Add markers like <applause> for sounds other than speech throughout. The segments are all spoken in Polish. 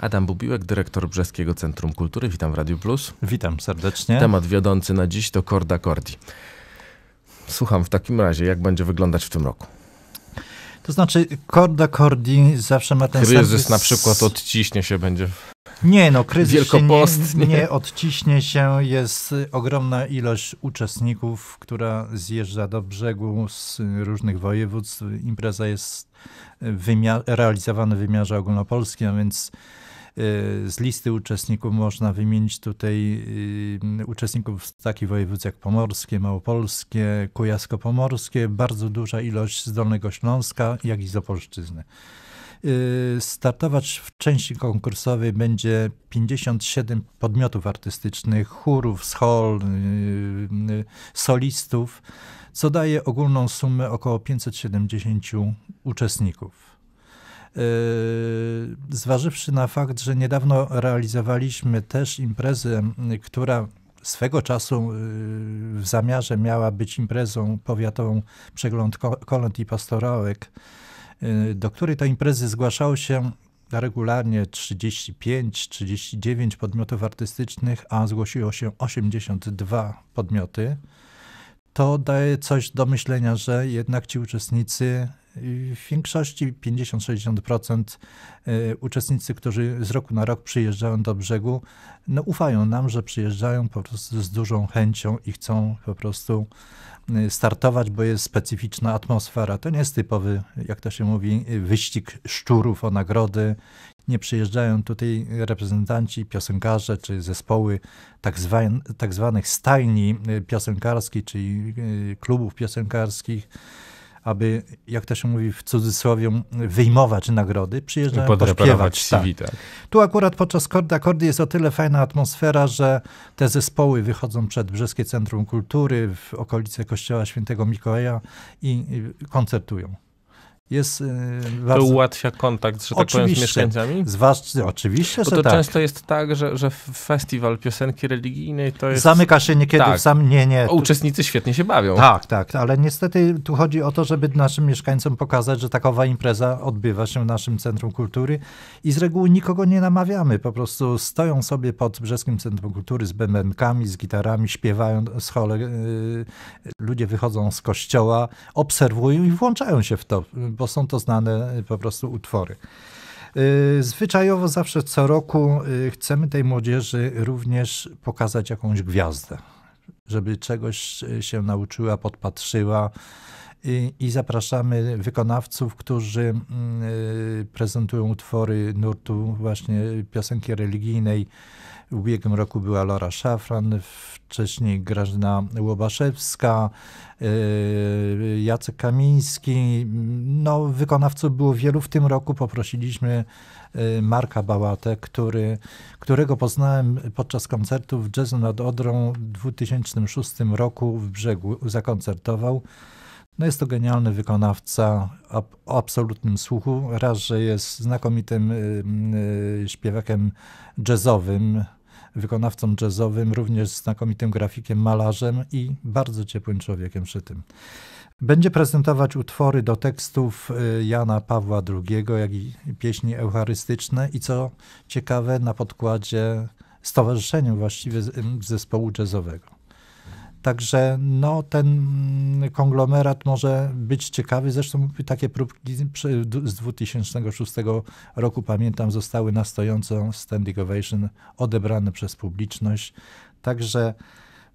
Adam Bubiłek, dyrektor Brzeskiego Centrum Kultury. Witam w Radiu Plus. Witam serdecznie. Temat wiodący na dziś to Korda Kordi. Słucham w takim razie, jak będzie wyglądać w tym roku? To znaczy, Korda Kordi zawsze ma ten Kryzys serwis... na przykład odciśnie się, będzie Nie, no kryzys Wielkopost, nie, nie? nie odciśnie się. Jest ogromna ilość uczestników, która zjeżdża do brzegu z różnych województw. Impreza jest wymia- realizowana w wymiarze ogólnopolskim, a więc z listy uczestników można wymienić tutaj y, uczestników z takich województw jak Pomorskie, Małopolskie, Kujawsko-Pomorskie, bardzo duża ilość z Dolnego Śląska, jak i z Opolszczyzny. Y, Startować w części konkursowej będzie 57 podmiotów artystycznych, chórów, schol, y, solistów, co daje ogólną sumę około 570 uczestników. Y, Zważywszy na fakt, że niedawno realizowaliśmy też imprezę, y, która swego czasu y, w zamiarze miała być imprezą powiatową Przegląd Ko- Kolęd i Pastorałek, do której to imprezy zgłaszało się regularnie 35-39 podmiotów artystycznych, a zgłosiło się 82 podmioty, to daje coś do myślenia, że jednak ci uczestnicy, w większości 50-60% y, uczestnicy, którzy z roku na rok przyjeżdżają do brzegu, no ufają nam, że przyjeżdżają po prostu z dużą chęcią i chcą po prostu y, startować, bo jest specyficzna atmosfera. To nie jest typowy, jak to się mówi, wyścig szczurów o nagrody. Nie przyjeżdżają tutaj reprezentanci, piosenkarze czy zespoły tak, zwań, tak zwanych stajni y, piosenkarskich, czyli klubów piosenkarskich, aby, jak to się mówi w cudzysłowie, wyjmować nagrody. Przyjeżdżają pośpiewać. CV. Tak. Tak. Tu akurat podczas kordy akordy jest o tyle fajna atmosfera, że te zespoły wychodzą przed Brzeskie Centrum Kultury w okolice Kościoła Świętego Mikołaja i koncertują. Jest y, To bardzo... ułatwia kontakt, że tak powiem, z mieszkańcami? Zwłaszcza, oczywiście, Bo że to tak. często jest tak, że, że festiwal piosenki religijnej to jest... Zamyka się niekiedy Tak. w sam... Nie, nie. Tu... Uczestnicy świetnie się bawią. Tak, tak, ale niestety tu chodzi o to, żeby naszym mieszkańcom pokazać, że takowa impreza odbywa się w naszym Centrum Kultury i z reguły nikogo nie namawiamy. Po prostu stoją sobie pod Brzeskim Centrum Kultury z bębenkami, z gitarami, śpiewają z chole. yy, Ludzie wychodzą z kościoła, obserwują i włączają się w to, bo są to znane po prostu utwory. Yy, Zwyczajowo zawsze co roku yy, chcemy tej młodzieży również pokazać jakąś gwiazdę, żeby czegoś się nauczyła, podpatrzyła. I, I zapraszamy wykonawców, którzy mm, yy, prezentują utwory nurtu właśnie piosenki religijnej. W ubiegłym roku była Lora Szafran, wcześniej Grażyna Łobaszewska, yy, Jacek Kamiński. No, wykonawców było wielu. W tym roku poprosiliśmy yy, Marka Bałatę, który, którego poznałem podczas koncertu w Jazzu nad Odrą w 2006 roku w Brzegu. Zakoncertował. No jest to genialny wykonawca o absolutnym słuchu. Raz, że jest znakomitym y, y, śpiewakiem jazzowym, wykonawcą jazzowym, również znakomitym grafikiem, malarzem i bardzo ciepłym człowiekiem przy tym. Będzie prezentować utwory do tekstów y, Jana Pawła II, jak i pieśni eucharystyczne i co ciekawe na podkładzie stowarzyszeniu właściwie zespołu jazzowego. Także no, ten mm, konglomerat może być ciekawy. Zresztą takie próbki z 2006 roku, pamiętam, zostały na stojąco standing ovation odebrane przez publiczność. Także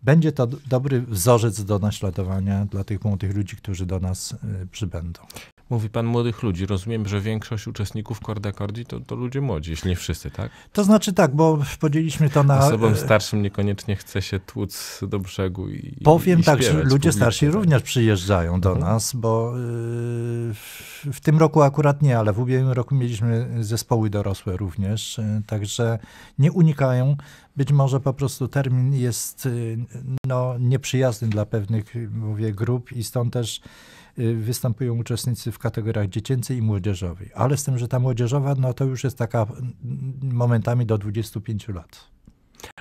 będzie to dobry wzorzec do naśladowania dla tych młodych ludzi, którzy do nas y, przybędą. Mówi pan młodych ludzi. Rozumiem, że większość uczestników Korda Kordi to, to ludzie młodzi, jeśli nie wszyscy, tak? To znaczy tak, bo podzieliliśmy to na... Osobom e, starszym niekoniecznie chce się tłuc do brzegu i Powiem i tak, że ludzie starsi tak. również przyjeżdżają do Mhm. nas, bo y, w- tym roku akurat nie, ale w ubiegłym roku mieliśmy zespoły dorosłe również, y, także nie unikają. Być może po prostu termin jest no, nieprzyjazny dla pewnych mówię, grup i stąd też występują uczestnicy w kategoriach dziecięcej i młodzieżowej. Ale z tym, że ta młodzieżowa, no to już jest taka mm, momentami do 25 lat.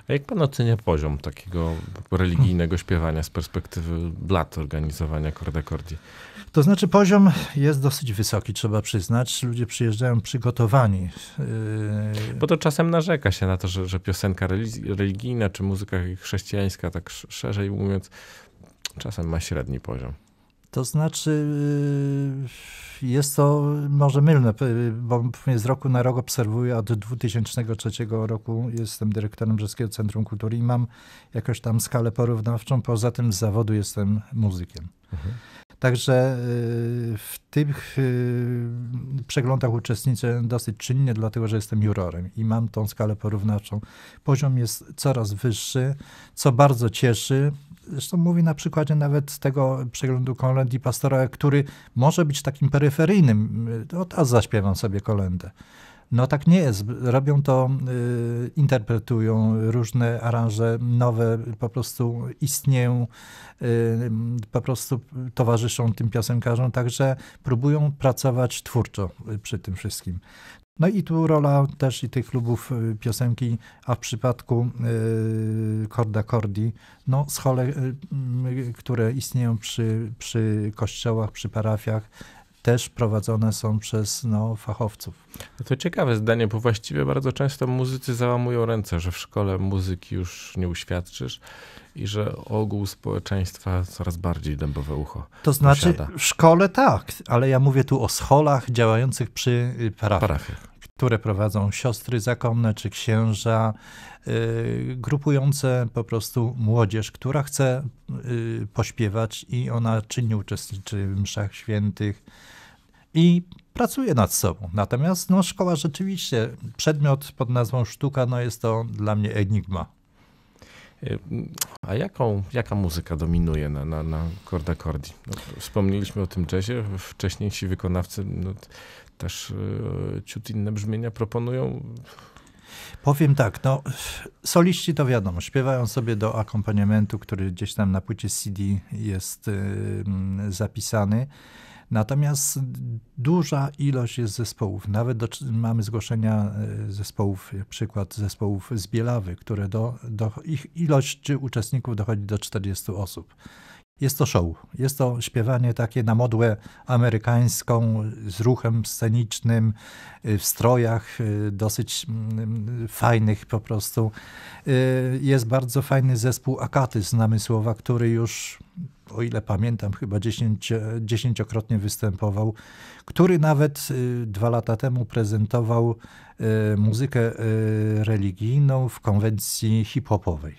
A jak pan ocenia poziom takiego religijnego śpiewania z perspektywy lat organizowania Kordakordi? To znaczy poziom jest dosyć wysoki, trzeba przyznać. Ludzie przyjeżdżają przygotowani. Yy, Bo to czasem narzeka się na to, że, że piosenka religijna czy muzyka chrześcijańska, tak szerzej mówiąc, czasem ma średni poziom. To znaczy, yy, jest to może mylne, bo z roku na rok obserwuję od 2003 roku. Jestem dyrektorem Brzeskiego Centrum Kultury i mam jakąś tam skalę porównawczą. Poza tym z zawodu jestem muzykiem. Mhm. Także y, w tych y, przeglądach uczestniczę dosyć czynnie, dlatego że jestem jurorem i mam tą skalę porównawczą. Poziom jest coraz wyższy, co bardzo cieszy. Zresztą mówi na przykładzie nawet tego przeglądu kolęd i pastora, który może być takim peryferyjnym. O, a zaśpiewam sobie kolendę. No tak nie jest. Robią to, y, interpretują różne aranże nowe, po prostu istnieją, y, po prostu towarzyszą tym piosenkarzom, także próbują pracować twórczo przy tym wszystkim. No i tu rola też i tych klubów y, piosenki, a w przypadku y, Korda Kordi, no schole, y, które istnieją przy, przy kościołach, przy parafiach, też prowadzone są przez no, fachowców. No to ciekawe zdanie, bo właściwie bardzo często muzycy załamują ręce, że w szkole muzyki już nie uświadczysz i że ogół społeczeństwa coraz bardziej dębowe ucho. To znaczy posiada. w szkole tak, ale ja mówię tu o scholach działających przy y, parafiach. parafiach. Które prowadzą siostry zakonne czy księża, yy, grupujące po prostu młodzież, która chce yy, pośpiewać i ona czynnie uczestniczy w mszach świętych, i pracuje nad sobą. Natomiast no, szkoła rzeczywiście, przedmiot pod nazwą sztuka, no jest to dla mnie enigma. A jaką, jaka muzyka dominuje na, na, na Korda Kordi? No, wspomnieliśmy o tym jazzie, wcześniejsi wykonawcy no, też y, ciut inne brzmienia proponują. Powiem tak, no soliści to wiadomo, śpiewają sobie do akompaniamentu, który gdzieś tam na płycie CD jest y, zapisany. Natomiast duża ilość jest zespołów. Nawet do, mamy zgłoszenia e, zespołów, przykład zespołów z Bielawy, które do, do ich ilość uczestników dochodzi do 40 osób. Jest to show. Jest to śpiewanie takie na modłę amerykańską, z ruchem scenicznym, y, w strojach y, dosyć mm, fajnych po prostu. Y, jest bardzo fajny zespół Akaty z Namysłowa, który już, o ile pamiętam, chyba dziesięcio, dziesięciokrotnie występował, który nawet dwa lata temu prezentował muzykę religijną w konwencji hip-hopowej.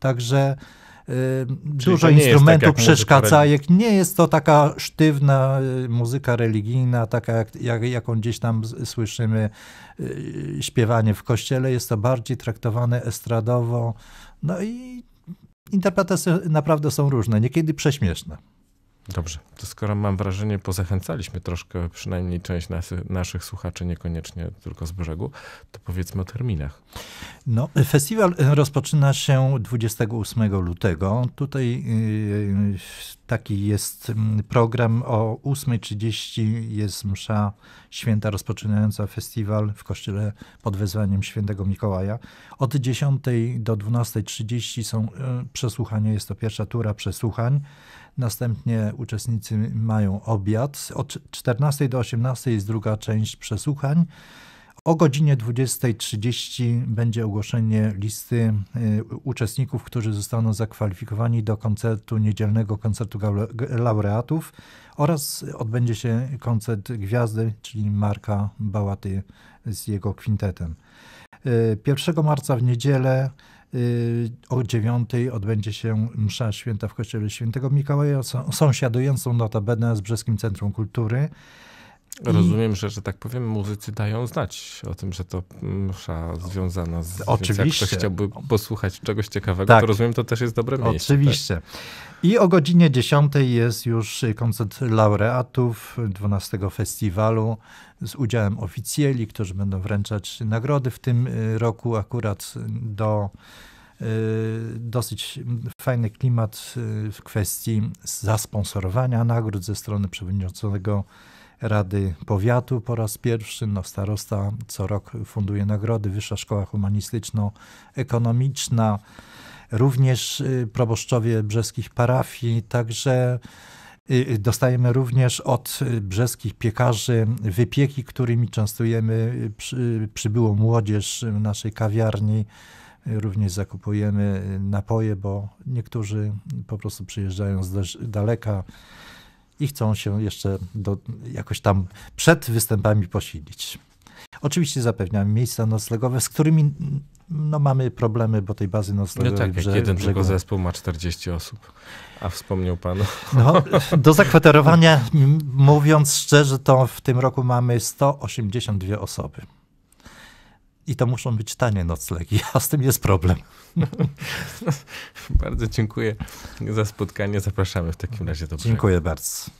Także dużo instrumentów tak przeszkadzajek. Nie jest to taka sztywna y, muzyka religijna, taka jak, jak, jaką gdzieś tam słyszymy y, śpiewanie w kościele. Jest to bardziej traktowane estradowo. No i interpretacje naprawdę są różne, niekiedy prześmieszne. Dobrze, to skoro mam wrażenie, pozachęcaliśmy troszkę przynajmniej część nasy, naszych słuchaczy, niekoniecznie tylko z brzegu, to powiedzmy o terminach. No, festiwal rozpoczyna się 28 lutego. Tutaj yy, taki jest mm, program o 8.30 jest msza święta rozpoczynająca festiwal w kościele pod wezwaniem świętego Mikołaja. Od 10 do 12.30 są yy, przesłuchania, jest to pierwsza tura przesłuchań. Następnie uczestnicy mają obiad. Od 14 do 18 jest druga część przesłuchań. O godzinie 20.30 będzie ogłoszenie listy y, uczestników, którzy zostaną zakwalifikowani do koncertu, niedzielnego koncertu laureatów oraz odbędzie się koncert Gwiazdy, czyli Marka Bałaty z jego kwintetem. 1 y, marca w niedzielę o dziewiątej odbędzie się msza święta w kościele świętego Mikołaja, sąsiadującą notabene z Brzeskim Centrum Kultury. Rozumiem, że, że tak powiem, muzycy dają znać o tym, że to msza związana z. Oczywiście. jak ktoś chciałby posłuchać czegoś ciekawego, tak. to rozumiem, to też jest dobre miejsce. Oczywiście. Tak? I o godzinie 10 jest już koncert laureatów 12 festiwalu z udziałem oficjeli, którzy będą wręczać nagrody w tym y, roku akurat do y, dosyć fajny klimat y, w kwestii zasponsorowania nagród ze strony przewodniczącego Rady Powiatu po raz pierwszy. No, starosta co rok funduje nagrody. Wyższa Szkoła Humanistyczno-Ekonomiczna. Również y, proboszczowie brzeskich parafii. Także y, dostajemy również od brzeskich piekarzy wypieki, którymi częstujemy. Przybyło młodzież w naszej kawiarni. Również zakupujemy napoje, bo niektórzy po prostu przyjeżdżają z daleka i chcą się jeszcze do, jakoś tam przed występami posilić. Oczywiście zapewniamy miejsca noclegowe, z którymi no, mamy problemy, bo tej bazy noclegowej... No tak, jak jeden brzegu... tylko zespół ma 40 osób, a wspomniał pan... No, do zakwaterowania, mówiąc szczerze, to w tym roku mamy 182 osoby. I to muszą być tanie noclegi, a z tym jest problem. <laughs> bardzo dziękuję za spotkanie. Zapraszamy w takim razie do Dziękuję bardzo.